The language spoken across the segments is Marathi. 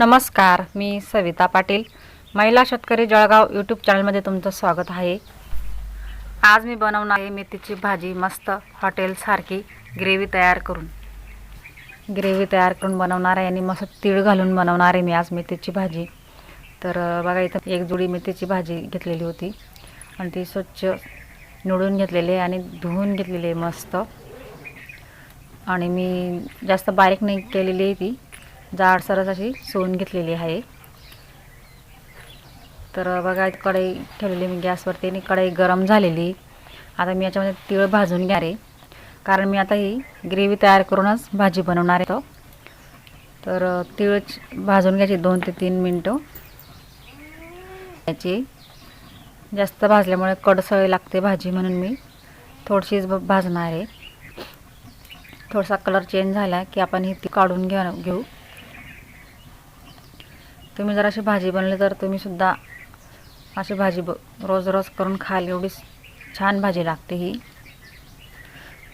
नमस्कार मी सविता पाटील. महिला शेतकरी जळगाव यूट्यूब चॅनलमध्ये तुमचं स्वागत आहे. आज मी बनवणार आहे मेथीची भाजी मस्त हॉटेलसारखी ग्रेव्ही तयार करून. ग्रेव्ही तयार करून बनवणार आहे आणि मस्त तीळ घालून बनवणार आहे मी आज मेथीची भाजी. तर बघा इथं एक जुडी मेथीची भाजी घेतलेली होती. आणि ती स्वच्छ निवडून घेतलेली आहे आणि धुवून घेतलेली आहे मस्त. आणि मी जास्त बारीक नाही केलेली आहे ती. जाडसरच अशी सोन घेतलेली आहे. तर बघा कढई ठेवलेली मी गॅसवरती आणि कढई गरम झालेली. आता मी याच्यामध्ये तिळ भाजून घ्या रे कारण मी आता ही ग्रेव्ही तयार करूनच भाजी बनवणार आहे तो. तर तिळ भाजून घ्यायची दोन ते तीन मिनटं. याची. जास्त भाजल्यामुळे कडसळ लागते भाजी म्हणून मी. थोडीशीच ब- भाजणार आहे. थोडासा कलर चेंज झाला की आपण ही ती काढून घ्या घेऊ. तुम्ही जर अशी भाजी बनली तर तुम्ही सुद्धा अशी भाजी ब रोज रोज करून खाल. एवढी छान भाजी लागते ही.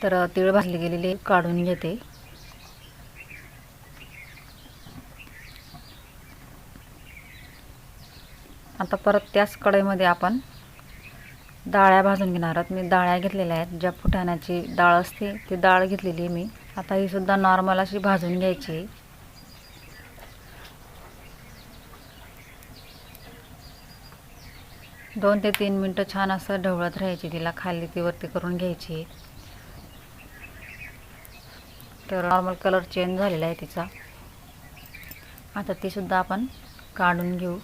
तर तीळ भाजली गेलेली काढून घेते. आता परत त्याच कढईमध्ये आपण डाळ्या भाजून घेणार आहोत. मी डाळ्या घेतलेल्या आहेत. ज्या फुटाण्याची डाळ असते ती डाळ घेतलेली आहे मी. आता ही सुद्धा नॉर्मल अशी भाजून घ्यायची दोन ते तीन मिनटं छान असं ढवळत राहायची तिला खाली ती वरती करून घ्यायची. तर नॉर्मल कलर चेंज झालेला आहे तिचा. आता ती सुद्धा आपण काढून घेऊ.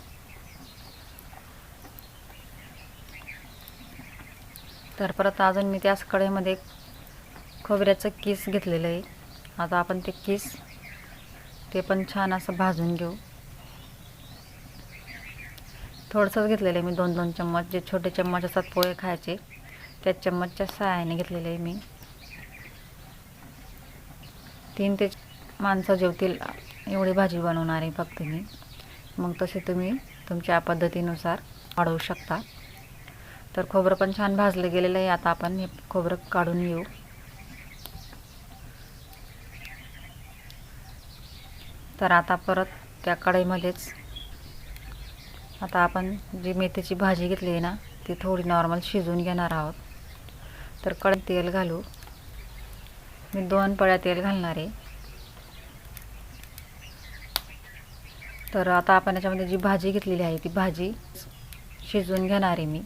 तर परत अजून मी त्याच कढईमध्ये खोबऱ्याचं किस घेतलेलं आहे. आता आपण ते किस ते पण छान असं भाजून घेऊ. थोडंसंच घेतलेलं आहे मी. दोन दोन चम्मच जे छोटे चम्मच असतात पोहे खायचे त्या चम्मचच्या सहाय्याने घेतलेले आहे मी. तीन ते माणसं जेवतील एवढी भाजी बनवणार आहे फक्त मी. मग तसे तुम्ही तुमच्या पद्धतीनुसार वाढवू शकता. तर खोबरं पण छान भाजलं गेलेलं आहे. आता आपण हे खोबरं काढून घेऊ. तर आता परत त्या कढईमध्येच आता आपण जी मेथीची भाजी घेतली आहे ना ती थोडी नॉर्मल शिजवून घेणार आहोत. तर कड तेल घालू. मी दोन पळ्या तेल घालणार आहे. तर आता आपण याच्यामध्ये जी भाजी घेतलेली आहे ती भाजी शिजवून घेणार आहे मी.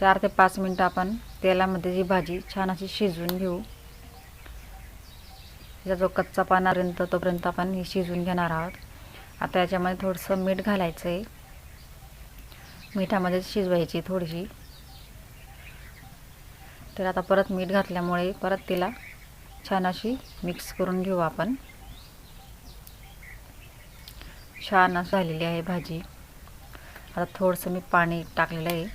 चार ते पाच मिनटं आपण तेलामध्ये जी भाजी छान अशी शिजवून घेऊ. त्याचा जो कच्चा पानापर्यंत तोपर्यंत आपण हे शिजवून घेणार आहोत. आता याच्यामध्ये थोडंसं मीठ घालायचं आहे मिठामध्ये शिजवायची थोडीशी. तर आता परत मीठ घातल्यामुळे परत तिला छान अशी मिक्स करून घेऊ आपण. छान असं झालेली आहे भाजी. आता थोडंसं मी पाणी टाकलेलं आहे.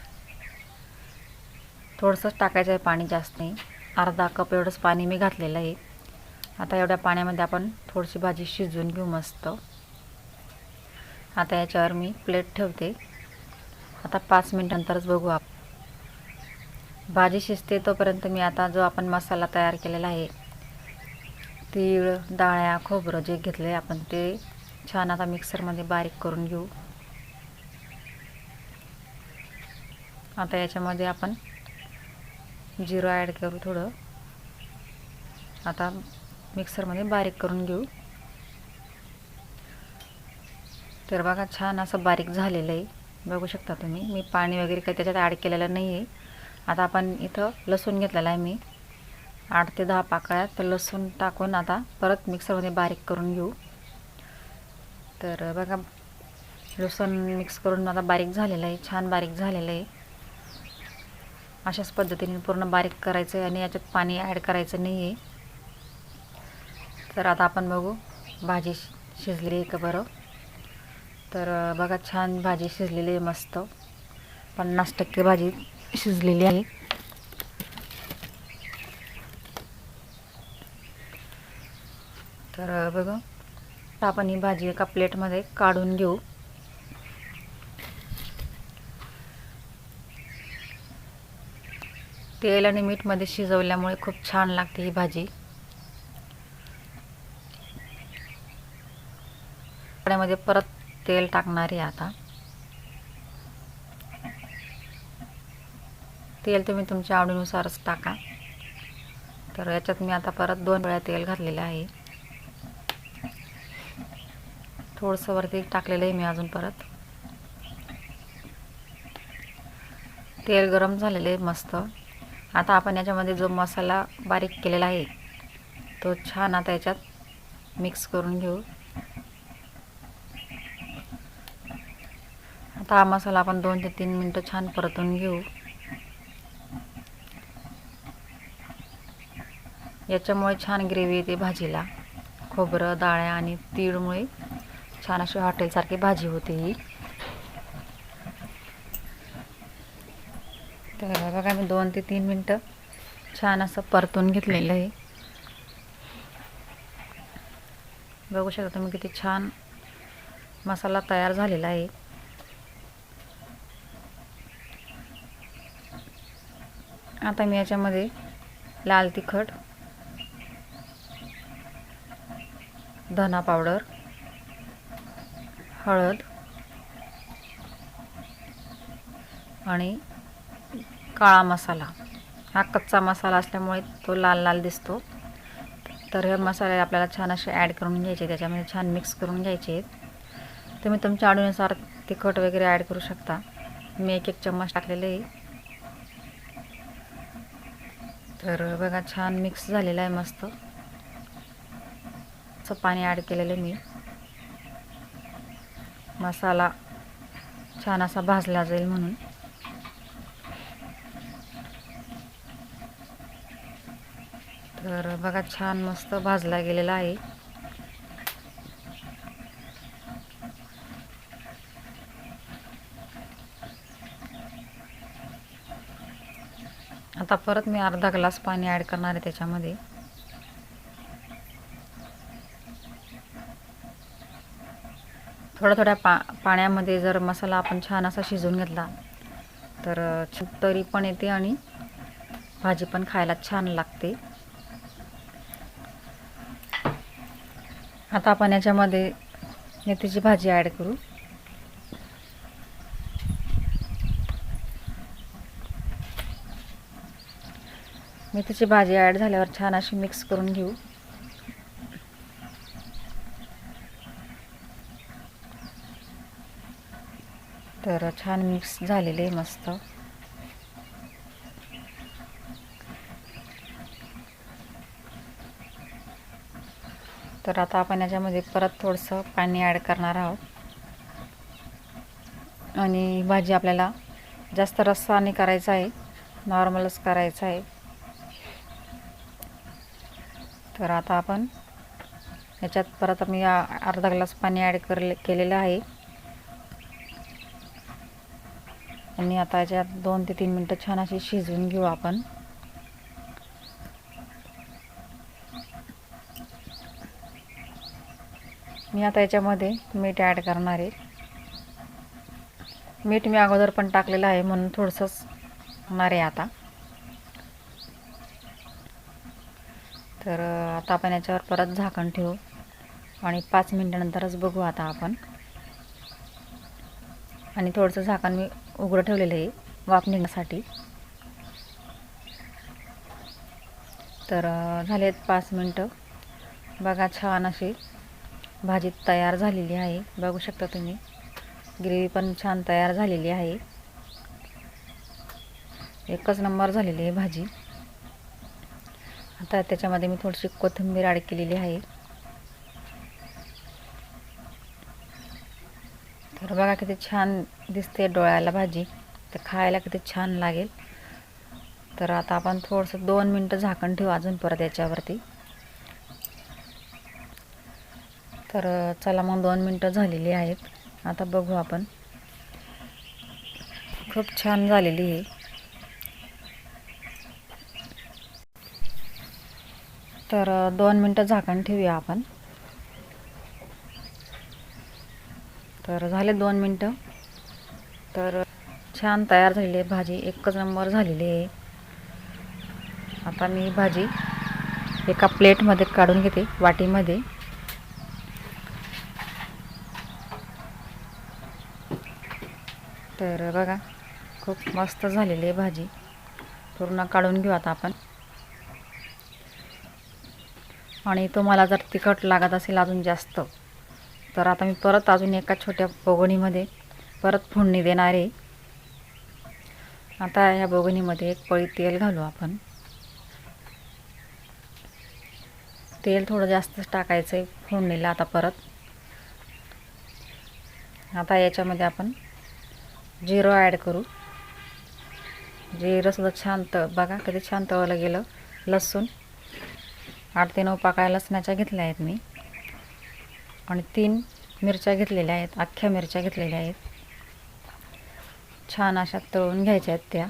थोडंसंच टाकायचं आहे पाणी जास्त नाही. अर्धा कप एवढंच पाणी मी घातलेलं आहे. आता एवढ्या पाण्यामध्ये आपण थोडीशी भाजी शिजवून घेऊ मस्त. आता याच्यावर मी प्लेट ठेवते. आता पाच मिनटानंतरच बघू आप. भाजी शिजते तोपर्यंत मी आता जो आपण मसाला तयार केलेला आहे तीळ डाळ्या खोबरं जे घेतले आपण ते छान आता मिक्सरमध्ये बारीक करून घेऊ. आता याच्यामध्ये आपण जिरं ॲड करू थोडं. आता मिक्सरमध्ये बारीक करून घेऊ. तर बघा छान असं बारीक झालेलं आहे. बघू शकता तुम्ही मी पाणी वगैरे काही त्याच्यात ॲड केलेलं नाही आहे आता आपण इथं लसूण घेतलेला आहे मी. आठ ते दहा पाकळ्या तर लसूण टाकून आता परत मिक्सरमध्ये बारीक करून घेऊ. तर बघा लसूण मिक्स करून आता बारीक झालेलं आहे छान बारीक झालेलं आहे. अशाच पद्धतीने पूर्ण बारीक करायचं आहे आणि याच्यात पाणी ॲड करायचं नाही आहे तर आता आपण बघू भाजी शि- शिजली आहे का बरं. तर बघा छान भाजी शिजलेली आहे मस्त. पन्नास टक्के भाजी शिजलेली आहे. तर बघा. आपण ही भाजी एका प्लेटमध्ये काढून घेऊ. तेल आणि मीठमध्ये शिजवल्यामुळे खूप छान लागते ही भाजी. कढईमध्ये परत तेल टाकणार आहे आता. तेल तुम्ही तुमच्या आवडीनुसारच टाका. तर याच्यात मी आता परत दोन वेळा तेल घातलेलं आहे. थोडंसं वरती टाकलेलं आहे मी अजून परत. तेल गरम झालेलं आहे मस्त. आता आपण याच्यामध्ये जो मसाला बारीक केलेला आहे तो छान आता याच्यात मिक्स करून घेऊ. आता हा मसाला आपण दोन ते तीन मिनटं छान परतून घेऊ. याच्यामुळे छान ग्रेव्ही येते भाजीला. खोबरं डाळ्या आणि तीळमुळे छान अशी हॉटेलसारखी भाजी होते ही. तर बघा मी दोन ते तीन मिनटं छान असं परतून घेतलेलं आहे. बघू शकता तुम्ही किती छान मसाला तयार झालेला आहे. आता मी याच्यामध्ये लाल तिखट धना पावडर हळद आणि काळा मसाला. हा कच्चा मसाला असल्यामुळे तो लाल लाल दिसतो. तर हे मसाले आपल्याला छान असे ॲड करून घ्यायचे त्याच्यामध्ये छान मिक्स करून घ्यायचे. आहेत तुम्ही तुमच्या आवडीनुसार तिखट वगैरे ॲड करू शकता. मी एक एक चम्मच टाकलेले आहे. तर बघा छान मिक्स झालेलं आहे मस्त. असं पाणी ॲड केलेलं मी. मसाला छान असा भाजला जाईल म्हणून. तर बघा छान मस्त भाजला गेलेला आहे. आता परत मी अर्धा ग्लास पाणी ॲड करणार आहे त्याच्यामध्ये. थोड्या थोड्या पा पाण्यामध्ये जर मसाला आपण छान असा शिजवून घेतला तर तरी पण येते आणि भाजी पण खायला छान लागते. आता आपण याच्यामध्ये मेथीची भाजी ॲड करू. मेथीची भाजी ॲड झाल्यावर छान अशी मिक्स करून घेऊ. तर छान मिक्स झालेले मस्त. तर आता आपण याच्यामध्ये परत थोडंसं पाणी ॲड करणार आहोत. आणि भाजी आपल्याला जास्त रस्साने करायचा आहे नॉर्मलच करायचं आहे. तर आता आपण याच्यात परत मी अर्धा ग्लास पाणी ॲड करले केलेलं आहे. आणि आता याच्यात दोन ते तीन मिनटं छान अशी शिजवून घेऊ आपण. मी आता याच्यामध्ये मीठ ॲड करणार आहे. मीठ मी अगोदर पण टाकलेलं आहे म्हणून थोडंसंच होणार आहे आता तर आता आपण याच्यावर परत झाकण ठेवू. आणि पाच मिनटानंतरच बघू आता आपण. आणि थोडंसं झाकण मी उघडं ठेवलेलं आहे वाफ निघण्यासाठी. तर झाले आहेत पाच मिनटं. बघा छान अशी भाजी तयार झालेली आहे. बघू शकता तुम्ही. ग्रेव्ही पण छान तयार झालेली आहे. एकच नंबर झालेली आहे भाजी. आता त्याच्यामध्ये मी थोडीशी कोथिंबीर ॲड केलेली आहे. तर बघा किती छान दिसते डोळ्याला भाजी. तर खायला किती छान लागेल. तर आता आपण थोडंसं दोन मिनटं झाकण ठेवू अजून परत याच्यावरती. तर चला मग दोन मिनटं झालेली आहेत. आता बघू आपण. खूप छान झालेली आहे तर दोन मिनटं झाकण ठेवूया आपण. तर झाले दोन मिनटं. तर छान तयार झालेली आहे भाजी. एकच नंबर झालेली आहे. आता मी भाजी एका प्लेटमध्ये काढून घेते वाटीमध्ये. तर बघा खूप मस्त झालेली आहे भाजी. पूर्ण काढून घेऊ आता आपण. आणि तुम्हाला जर तिखट लागत असेल अजून जास्त तर आता मी परत अजून एका छोट्या बोगणीमध्ये परत फोडणी देणार आहे. आता या बोगणीमध्ये एक पळी तेल घालू आपण. तेल थोडं जास्तच टाकायचं आहे फोडणीला आता परत. आता याच्यामध्ये आपण जिरं ॲड करू. जिरंसुद्धा छान त बघा कधी छान तळलं गेलं. लसूण. आठ ते नऊ पाकळ्या लसणाच्या घेतल्या आहेत मी. आणि तीन मिरच्या घेतलेल्या आहेत अख्ख्या मिरच्या घेतलेल्या आहेत. छान अशा तळून घ्यायच्या आहेत त्या.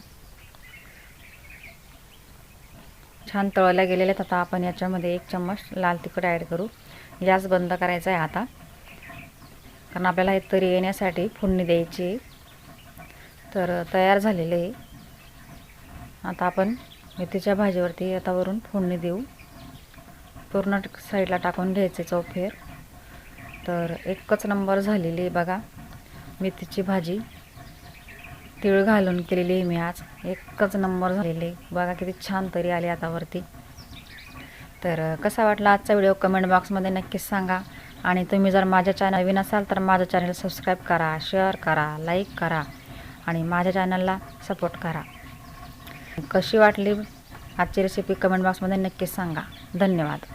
छान तळल्या गेलेल्या आहेत. आता आपण याच्यामध्ये एक चम्मच लाल तिखट ॲड करू. गॅस बंद करायचा आहे आता. कारण आपल्याला हे तरी येण्यासाठी फोडणी द्यायची आहे. तर तयार झालेले आहे. आता आपण मेथीच्या भाजीवरती आता वरून फोडणी देऊ. पूर्ण साईडला टाकून घ्यायचे चौफेर. तर एकच नंबर झालेली आहे बघा मेथीची भाजी. तिळ घालून केलेली आहे मी आज. एकच नंबर झालेली आहे. बघा किती छान तरी आली आतावरती तर कसा वाटला आजचा व्हिडिओ कमेंट बॉक्समध्ये नक्कीच सांगा. आणि तुम्ही जर माझ्या चॅनल नवीन असाल तर माझं चॅनल सबस्क्राईब करा शेअर करा लाईक करा आणि माझ्या चॅनलला सपोर्ट करा. कशी वाटली आजची रेसिपी कमेंट बॉक्समध्ये नक्कीच सांगा. धन्यवाद.